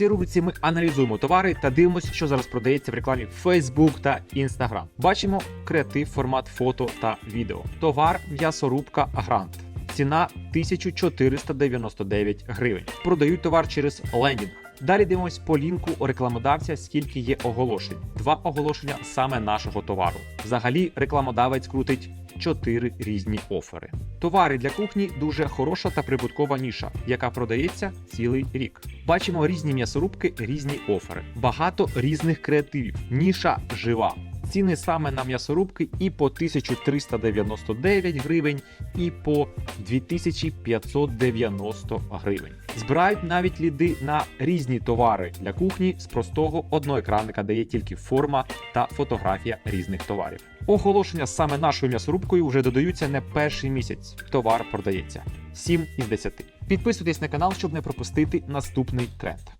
цій рубриці ми аналізуємо товари та дивимося, що зараз продається в рекламі Facebook та Instagram. Бачимо креатив, формат фото та відео. Товар м'ясорубка Грант. Ціна 1499 гривень. Продають товар через лендінг. Далі дивимось по лінку у рекламодавця, скільки є оголошень. Два оголошення саме нашого товару. Взагалі, рекламодавець крутить 4 різні офери. Товари для кухні дуже хороша та прибуткова ніша, яка продається цілий рік. Бачимо різні м'ясорубки, різні офери, багато різних креативів. Ніша жива. Ціни саме на м'ясорубки і по 1399 гривень, і по 2590 гривень. Збирають навіть ліди на різні товари для кухні з простого одноекранника, де є тільки форма та фотографія різних товарів. Оголошення саме нашою м'ясорубкою вже додаються не перший місяць. Товар продається 7 із 10. Підписуйтесь на канал, щоб не пропустити наступний тренд.